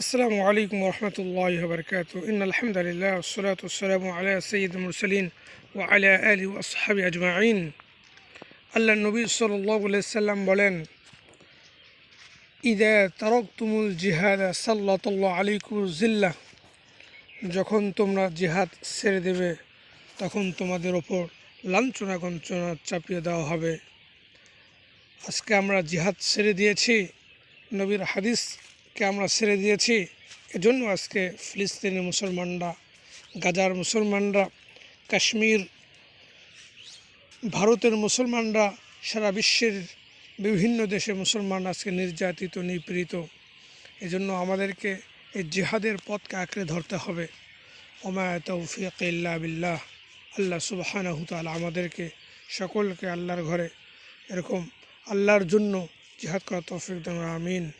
আসসালামু আলাইকুম রহমতুল্লাহ বরকাত ইন আলহামদুলিল্লাহ ওসলাত ওসালাম আলা সঈদ মুরসলিন ও আলা আলী আসহাবি আজমাইন। আল্লাহ নবী সাল্লাম বলেন, ইদা তারক তুমুল জিহাদা সাল্লাতল্লা আলিকুর জিল্লা। যখন তোমরা জিহাদ ছেড়ে দেবে, তখন তোমাদের ওপর লাঞ্ছনা কঞ্চনা চাপিয়ে দেওয়া হবে। আজকে আমরা জিহাদ ছেড়ে দিয়েছি। নবীর হাদিস হাদিসকে আমরা ছেড়ে দিয়েছি? এজন্য আজকে ফিলিস্তিনি মুসলমানরা, গাজার মুসলমানরা, কাশ্মীর, ভারতের মুসলমানরা, সারা বিশ্বের বিভিন্ন দেশে মুসলমান আজকে নির্যাতিত, নিপীড়িত। এজন্য আমাদেরকে এই জিহাদের পথকে আঁকড়ে ধরতে হবে। ওমা তৌফিক ইল্লা বিল্লাহ। আল্লাহ সুবহানাহু তাআলা আমাদেরকে, সকলকে আল্লাহর ঘরে এরকম আল্লাহর জন্য জিহাদ করা তৌফিক দেন। আমিন।